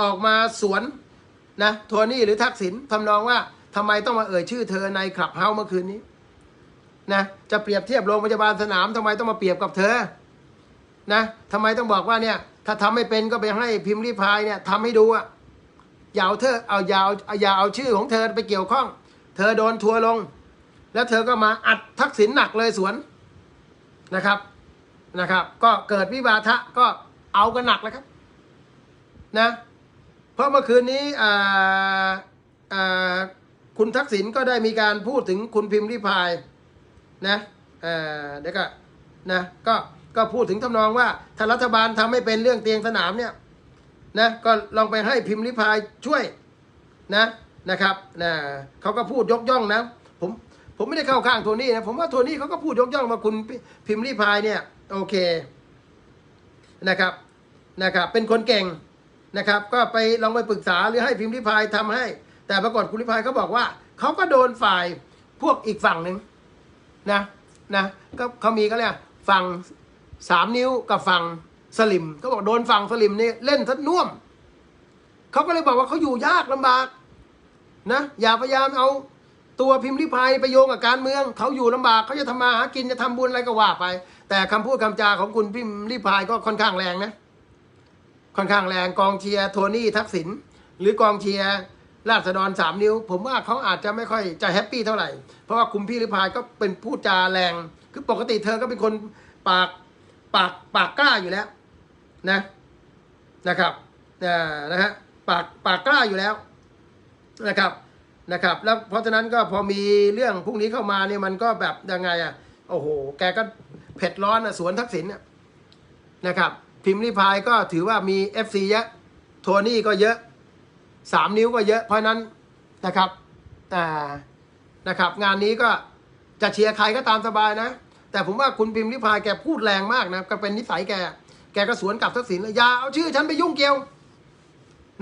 ออกมาสวนนะโทนี่หรือทักษิณทำนองว่าทำไมต้องมาเอ่ยชื่อเธอในคลับเฮาเมื่อคืนนี้นะจะเปรียบเทียบโรงพยาบาลสนามทำไมต้องมาเปรียบกับเธอนะทำไมต้องบอกว่าเนี่ยถ้าทำไม่เป็นก็ไปให้พิมพ์ริพายเนี่ยทำให้ดูอะอย่าเอาเธอเอาย่าเอาย่าเอาชื่อของเธอไปเกี่ยวข้อง เธอโดนทัวร์ลง แล้วเธอก็มาอัดทักษิณหนักเลยสวนนะครับนะครับ ก็เกิดวิวาทะก็เอากันหนักเลยครับ นะ เพราะเมื่อคืนนี้คุณทักษิณก็ได้มีการพูดถึงคุณพิมพ์ริพายนะเเดี๋ยวก็นะก็ก็พูดถึงทำนองว่าถ้ารัฐบาลทำไม่เป็นเรื่องเตียงสนามเนี่ยนะก็ลองไปให้พิมพ์ริพายช่วยนะนะครับนะเขาก็พูดยกย่องนะผมผมไม่ได้เข้าข้างโทนี่นะผมว่าโทนี่เขาก็พูดยกย่องมาคุณพิมพ์ริพายเนี่ยโอเคนะครับนะครับเป็นคนเก่ง นะครับ ก็ไปลองไปปรึกษาหรือให้พิมพ์ริพายทำให้ แต่ปรากฏคุณริพายเขาบอกว่าเขาก็โดนฝ่ายพวกอีกฝั่งหนึ่งนะนะก็เขามีก็เรียกฝั่งสามนิ้วกับฝั่งสลิมเขาบอกโดนฝั่งสลิมนี่เล่นทัดน่วมเขาก็เลยบอกว่าเขาอยู่ยากลำบากนะอย่าพยายามเอาตัวพิมพ์ริพายไปโยงกับการเมืองเขาอยู่ลำบากเขาจะทำมาหากินจะทำบุญอะไรก็ว่าไป แต่คำพูดคำจาของคุณพิมพ์ริพายก็ค่อนข้างแรงนะ ค่อนข้างแรงกองเชียร์โทนี่ทักษิณหรือกองเชียร์ราษฎรสามนิ้ว ผมว่าเขาอาจจะไม่ค่อยจะแฮปปี้เท่าไหร่ เพราะว่าคุณพี่ริพายก็เป็นผู้จาแรง คือปกติเธอก็เป็นคนปากปากปากกล้าอยู่แล้วนะนะครับอ่านะฮะปากปากกล้าอยู่แล้วนะครับนะครับ แล้วเพราะฉะนั้นก็พอมีเรื่องพวกนี้เข้ามาเนี่ยมันก็แบบยังไงอะโอ้โห แกก็เผ็ดร้อนอะสวนทักษิณนะครับ พิมพ์ริพายก็ถือว่ามี FC เยอะโทนี่ก็เยอะสามนิ้วก็เยอะ เพราะนั้นนะครับอ่านะครับ งานนี้ก็จะเชียร์ใครก็ตามสบายนะ แต่ผมว่าคุณพิมพ์ริพายแกพูดแรงมากนะก็เป็นนิสัยแก แกก็สวนกลับทักษิณเลยอย่าเอาชื่อ ฉันไปยุ่งเกี่ยว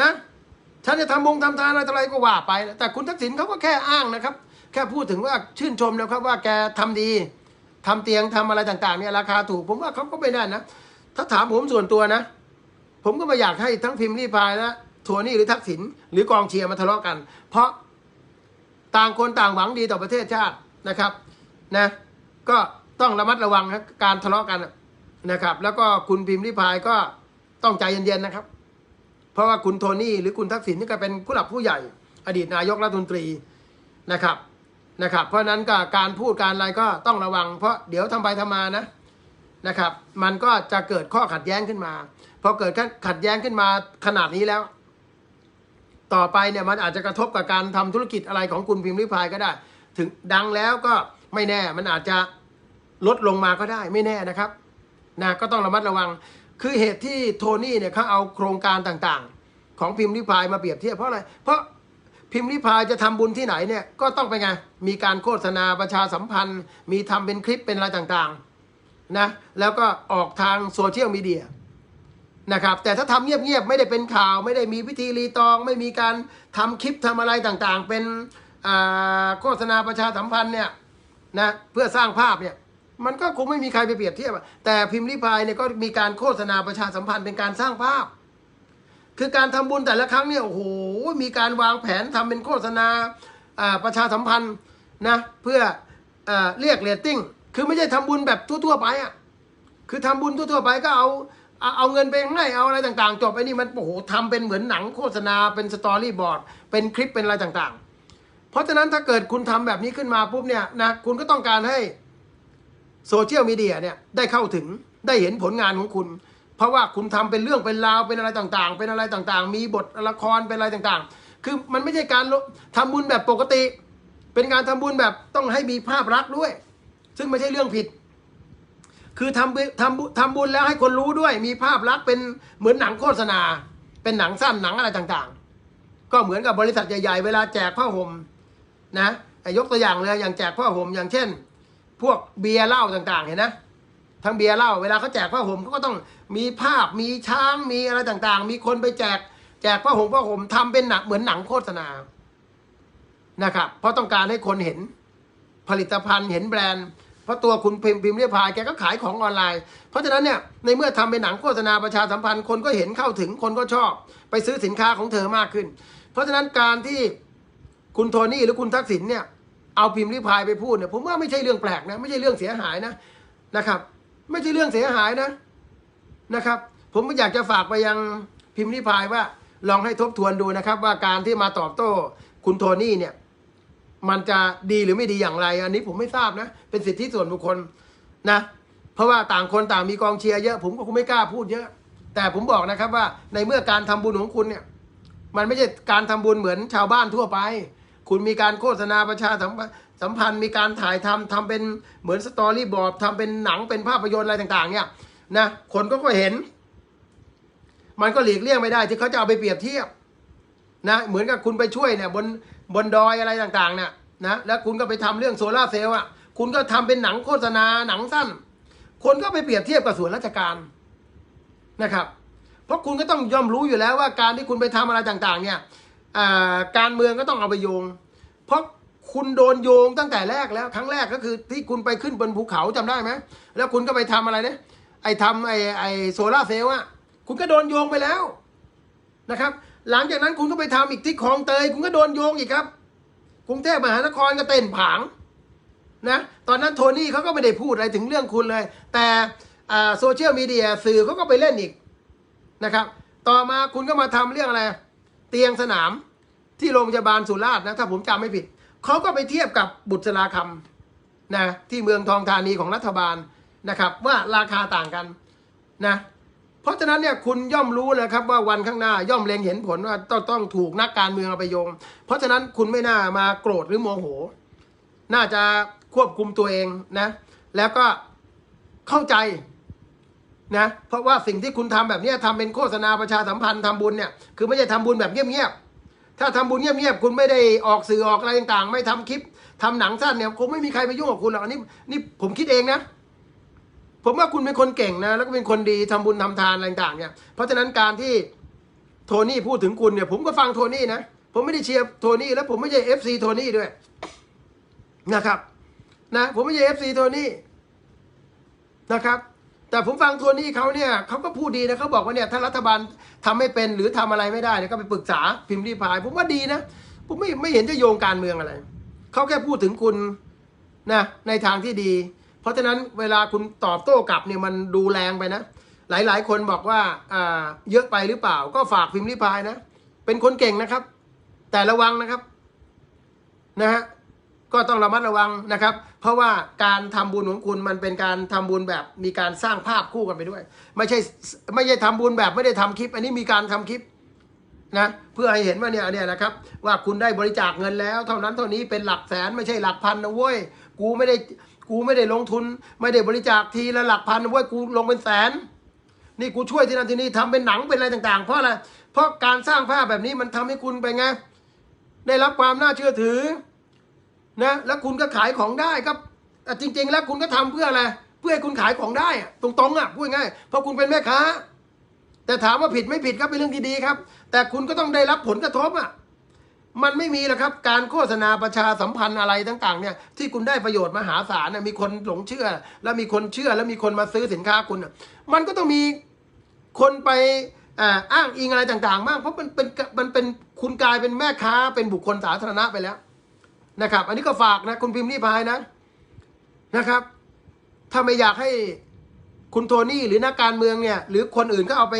นะฉันจะทำมงทำทานอะไรอะไรก็ว่าไป แต่คุณทักษิณเขาก็แค่อ้างนะครับ แค่พูดถึงว่าชื่นชมนะครับว่าแกทำดีทำเตียงทำอะไรต่างๆเนี่ยราคาถูก ผมว่าเขาก็ไม่ได้นะ ถ้าถามผมส่วนตัวนะ ผมก็ไม่อยากให้ทั้งพิมพ์รีพายและโทนี่หรือทักษิณหรือกองเชียร์มาทะเลาะกัน เพราะต่างคนต่างหวังดีต่อประเทศชาตินะครับนะก็ต้องระมัดระวังนะการทะเลาะกันนะครับ แล้วก็คุณพิมพ์รีพายก็ต้องใจเย็นๆนะครับ เพราะว่าคุณโทนี่หรือคุณทักษิณนี่ก็เป็นผู้หลักผู้ใหญ่ อดีตนายกรัฐมนตรีนะครับนะครับ เพราะฉะนั้นก็การพูดการอะไรก็ต้องระวัง เพราะเดี๋ยวทำไปทำมานะ นะครับ มันก็จะเกิดข้อขัดแย้งขึ้นมาพอเกิดขัดแย้งขึ้นมาขนาดนี้แล้ว ต่อไปเนี่ยมันอาจจะกระทบกับการทำธุรกิจอะไรของคุณพิมพ์ริพายก็ได้ ถึงดังแล้วก็ไม่แน่มันอาจจะลดลงมาก็ได้ไม่แน่นะครับนะก็ต้องระมัดระวัง คือเหตุที่โทนี่เนี่ยเขาเอาโครงการต่างๆ ของพิมพ์ริพายมาเปรียบเทียบเพราะอะไรเพราะพิมพ์ริพายจะทำบุญที่ไหนเนี่ยก็ต้องไปไงมีการโฆษณาประชาสัมพันธ์ มีทำเป็นคลิปเป็นอะไรต่างๆ นะแล้วก็ออกทางโซเชียลมีเดียนะครับแต่ถ้าทำเงียบๆ ไม่ได้เป็นข่าว ไม่ได้มีพิธีรีตอง ไม่มีการทำคลิปทำอะไรต่างๆ เป็นโฆษณาประชาสัมพันธ์เนี่ยนะเพื่อสร้างภาพเนี่ยมันก็คงไม่มีใครไปเปรียบเทียบแต่พิมพ์ริพายเนี่ยก็มีการโฆษณาประชาสัมพันธ์เป็นการสร้างภาพ คือการทำบุญแต่ละครั้งเนี่ยโอ้โหมีการวางแผนทำเป็นโฆษณาประชาสัมพันธ์นะเพื่ออเรียกเรตติ้ง คือไม่ใช่ทำบุญแบบทั่วๆไปอะคือทำบุญทั่วๆไปก็เอาเอาเงินไปให้เอาอะไรต่างๆ จบไอ้นี่มันโอ้โหทำเป็นเหมือนหนังโฆษณาเป็นสตอรี่บอร์ดเป็นคลิปเป็นอะไรต่างๆ เพราะฉะนั้นถ้าเกิดคุณทำแบบนี้ขึ้นมาปุ๊บเนี่ยนะคุณก็ต้องการให้โซเชียลมีเดียเนี่ยได้เข้าถึงได้เห็นผลงานของคุณ เพราะว่าคุณทำเป็นเรื่องเป็นราวเป็นอะไรต่างๆ เป็นอะไรต่างๆ มีบทละครเป็นอะไรต่างๆ คือมันไม่ใช่การทำบุญแบบปกติ เป็นการทำบุญแบบต้องให้มีภาพลักษณ์ด้วย ซึ่งไม่ใช่เรื่องผิด คือทำบุญทำทำบุญแล้วให้คนรู้ด้วย มีภาพลักษณ์เป็นเหมือนหนังโฆษณา เป็นหนังสั้นหนังอะไรต่างๆ ก็เหมือนกับบริษัทใหญ่ๆ เวลาแจกผ้าห่มนะยกตัวอย่างเลยอย่างแจกผ้าห่มอย่างเช่น พวกเบียร์เหล้าต่างๆ เห็นนะทั้งเบียร์เหล้าเวลาเขาแจกผ้าห่มเขาก็ต้องมีภาพมีช้างมีอะไรต่างๆ มีคนไปแจกแจกผ้าห่มผ้าห่มทำเป็นหนังเหมือนหนังโฆษณา นะครับ เพราะต้องการให้คนเห็นผลิตภัณฑ์เห็นแบรนด์ เพราะตัวคุณพิมพ์พิมพ์เรียพายแกก็ขายของออนไลน์ เพราะฉะนั้นเนี่ยในเมื่อทำเป็นหนังโฆษณาประชาสัมพันธ์คนก็เห็นเข้าถึงคนก็ชอบ ไปซื้อสินค้าของเธอมากขึ้น เพราะฉะนั้นการที่คุณโทนี่หรือคุณทักษิณเนี่ยเอาพิมพ์ริพายไปพูดเนี่ยผมว่าไม่ใช่เรื่องแปลกนะไม่ใช่เรื่องเสียหายนะนะครับ ไม่ใช่เรื่องเสียหายนะนะครับ ผมอยากจะฝากไปยังพิมพ์ริพายว่าลองให้ทบทวนดูนะครับ ว่าการที่มาตอบโต้คุณโทนี่เนี่ย มันจะดีหรือไม่ดีอย่างไร อันนี้ผมไม่ทราบนะ เป็นสิทธิส่วนบุคคลนะ เพราะว่าต่างคนต่างมีกองเชียร์เยอะ ผมก็คงไม่กล้าพูดเยอะ แต่ผมบอกนะครับว่าในเมื่อการทำบุญของคุณเนี่ย มันไม่ใช่การทำบุญเหมือนชาวบ้านทั่วไป คุณมีการโฆษณาประชาสัมพันธ์สัมพันธ์มีการถ่ายทำทำเป็นเหมือนสตอรี่บอร์ดทำเป็นหนังเป็นภาพยนตร์อะไรต่างๆ เนี่ยนะคนก็ก็เห็น มันก็หลีกเลี่ยงไม่ได้ที่เขาจะเอาไปเปรียบเทียบนะเหมือนกับคุณไปช่วยเนี่ยบน บนดอยอะไรต่างๆเนี่ยนะแล้วคุณก็ไปทำเรื่องโซลาเซลล์อะคุณก็ทำเป็นหนังโฆษณาหนังสั้น คนก็ไปเปรียบเทียบกับส่วนราชการนะครับ เพราะคุณก็ต้องย่อมรู้อยู่แล้วว่าการที่คุณไปทำอะไรต่างๆ เนี่ยการเมืองก็ต้องเอาไปโยง เพราะคุณโดนโยงตั้งแต่แรกแล้ว ครั้งแรกก็คือที่คุณไปขึ้นบนภูเขาจำได้ไหมแล้วคุณก็ไปทำอะไรเนี่ยไอ้ทำไอ้ไอ้โซลาเซลล์อะคุณก็โดนโยงไปแล้วนะครับ หลังจากนั้นคุณก็ไปทำอีกที่คลองเตย คุณก็โดนโยงอีกครับ กรุงเทพมหานครก็เต้นผางนะตอนนั้นโทนี่เขาก็ไม่ได้พูดอะไรถึงเรื่องคุณเลย แต่โซเชียลมีเดียสื่อเขาก็ไปเล่นอีกนะครับ ต่อมาคุณก็มาทำเรื่องอะไร เตียงสนามที่โรงพยาบาลสุราษฎร์นะถ้าผมจำไม่ผิดเขาก็ไปเทียบกับบุตรลาคำนะที่เมืองทองธานีของรัฐบาลนะครับ ว่าราคาต่างกันนะ ราะฉะนั้นเนี่ยคุณย่อมรู้นะครับว่าวันข้างหน้าย่อมเล็งเห็นผลว่าต้องต้องถูกนักการเมืองเอาไปโยง เพราะฉะนั้นคุณไม่น่ามาโกรธหรือโมโห น่าจะควบคุมตัวเองนะ แล้วก็เข้าใจนะเพราะว่าสิ่งที่คุณทำแบบนี้ยทำเป็นโฆษณาประชาสัมพันธ์ทำบุญเนี่ยคือไม่ใช่ทำบุญแบบเงียบๆถ้าทำบุญเงียบๆคุณไม่ได้ออกสื่อออกอะไรต่างๆ ไม่ทำคลิปทำหนังสั้นเนี่ยคงไม่มีใครไปยุ่งกับคุณหรอกอันนี้นี่ผมคิดเองนะ ผมว่าคุณเป็นคนเก่งนะ แล้วก็เป็นคนดีทำบุญทำทานอะไรต่างเนี่ย เพราะฉะนั้นการที่โทนี่พูดถึงคุณเนี่ย ผมก็ฟังโทนี่นะ ผมไม่ได้เชียร์โทนี่แล้วผมไม่ใช่เอฟซีโทนี่ด้วยนะครับนะผมไม่ใช่เอฟซีโทนี่นะครับแต่ผมฟังโทนี่เขาเนี่ยเขาก็พูดดีนะเขาบอกว่าเนี่ยถ้ารัฐบาลทำไม่เป็นหรือทำอะไรไม่ได้เนี่ยก็ไปปรึกษาพิมพ์รีพาย ผมว่าดีนะผมไม่ไม่เห็นจะโยงการเมืองอะไรเขาแค่พูดถึงคุณนะในทางที่ดี เพราะฉะนั้นเวลาคุณตอบโต้กลับเนี่ยมันดูแรงไปนะ หลายๆ คนบอกว่าอ่าเยอะไปหรือเปล่า ก็ฝากพิมพ์รีพายนะ เป็นคนเก่งนะครับ แต่ระวังนะครับนะฮะก็ต้องระมัดระวังนะครับ เพราะว่าการทำบุญของคุณมันเป็นการทำบุญแบบมีการสร้างภาพคู่กันไปด้วย ไม่ใช่ไม่ใช่ทำบุญแบบไม่ได้ทำคลิป อันนี้มีการทำคลิปนะเพื่อให้เห็นว่าเนี่ยเนี่ยนะครับ ว่าคุณได้บริจาคเงินแล้ว เท่านั้นเท่านี้เป็นหลักแสนไม่ใช่หลักพันนะเว้ยกูไม่ได้ กูไม่ได้ลงทุน ไม่ได้บริจาคทีละหลักพันเว้ยกูลงเป็นแสน นี่กูช่วยที่นั่นที่นี่ทำเป็นหนังเป็นอะไรต่างๆ เพราะอะไรเพราะการสร้างภาพแบบนี้มันทำให้คุณไปไงได้รับความน่าเชื่อถือนะแล้วคุณก็ขายของได้ครับแต่จริง ๆ แล้วคุณก็ทำเพื่ออะไรเพื่อให้คุณขายของได้ตรงๆอะพูดง่ายเพราะคุณเป็นแม่ค้า แต่ถามว่าผิดไม่ผิดครับเป็นเรื่องที่ดีครับ แต่คุณก็ต้องได้รับผลกระทบอะ มันไม่มีหรอกครับ การโฆษณาประชาสัมพันธ์อะไรต่างๆเนี่ยที่คุณได้ประโยชน์มหาศาลน่ะมีคนหลงเชื่อ แล้วมีคนเชื่อแล้วมีคนมาซื้อสินค้าคุณ มันก็ต้องมีคนไปอ้างอิงอะไรต่างๆ มากเพราะมันเป็นมันเป็นคุณกลายเป็นแม่ค้าเป็นบุคคลสาธารณะไปแล้วนะครับ อันนี้ก็ฝากนะคุณพิมพ์รีพายนะนะครับ ถ้าไม่อยากให้คุณโทนี่หรือนักการเมืองเนี่ย หรือคนอื่นก็เอาไป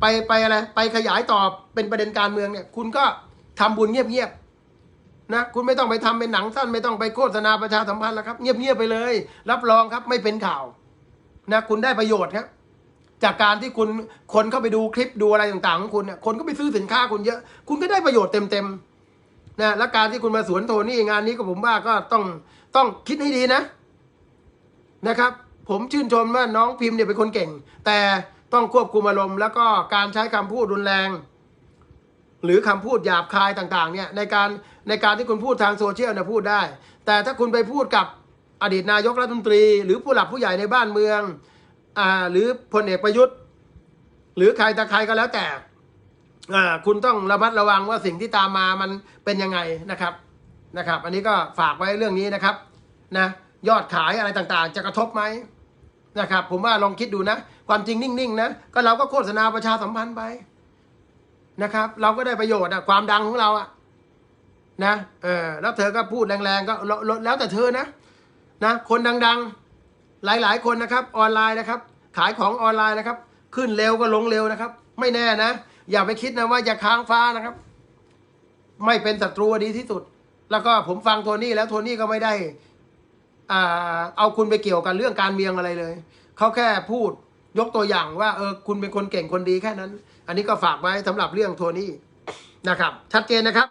ไปไปอะไรไปขยายต่อเป็นประเด็นการเมืองเนี่ย คุณก็ ทำบุญเงียบๆนะคุณไม่ต้องไปทำเป็นหนังสั้น ไม่ต้องไปโฆษณาประชาสัมพันธ์แล้วครับ เงียบๆไปเลย รับรองครับไม่เป็นข่าวนะคุณได้ประโยชน์ครับจากการที่คุณคนเข้าไปดูคลิปดูอะไรต่างๆของคุณเนี่ยคนก็ไปซื้อสินค้าคุณเยอะ คุณก็ได้ประโยชน์เต็มๆนะและการที่คุณมาสวนโทนี่งานนี้ก็ผมว่าก็ต้องต้องคิดให้ดีนะนะครับ ผมชื่นชมว่าน้องพิมพ์เนี่ยเป็นคนเก่ง แต่ต้องควบคุมอารมณ์แล้วก็การใช้คำพูดรุนแรง หรือคำพูดหยาบคายต่างๆเนี่ยในการในการที่คุณพูดทางโซเชียลเนี่ยพูดได้ แต่ถ้าคุณไปพูดกับอดีตนายกรัฐมนตรี หรือผู้หลักผู้ใหญ่ในบ้านเมืองอ่าหรือพลเอกประยุทธ์ หรือใครแตะใครก็แล้วแต่อ่าคุณต้องระมัดระวังว่าสิ่งที่ตามมามันเป็นยังไงนะครับนะครับ อันนี้ก็ฝากไว้เรื่องนี้นะครับนะยอดขายอะไรต่างๆ จะกระทบไหมนะครับ ผมว่าลองคิดดูนะ ความจริงนิ่งๆนะก็เราก็โฆษณาประชาสัมพันธ์ไป นะครับ เราก็ได้ประโยชน์อะความดังของเราอะนะเออแล้วเธอก็พูดแรงๆก็แล้วแล้วแต่เธอนะนะคนดังๆ หลายๆ คนนะครับออนไลน์นะครับ ขายของออนไลน์นะครับ ขึ้นเร็วก็ลงเร็วนะครับ ไม่แน่นะ อย่าไปคิดนะว่าจะค้างฟ้านะครับ ไม่เป็นศัตรูดีที่สุด แล้วก็ผมฟังโทนี่แล้วโทนี่ก็ไม่ได้อ่าเอาคุณไปเกี่ยวกับเรื่องการเมืองอะไรเลยเขาแค่พูดยกตัวอย่างว่าเออคุณเป็นคนเก่งคนดีแค่นั้น อันนี้ก็ฝากไว้สำหรับเรื่องโทนี่นะครับ ชัดเจนนะครับ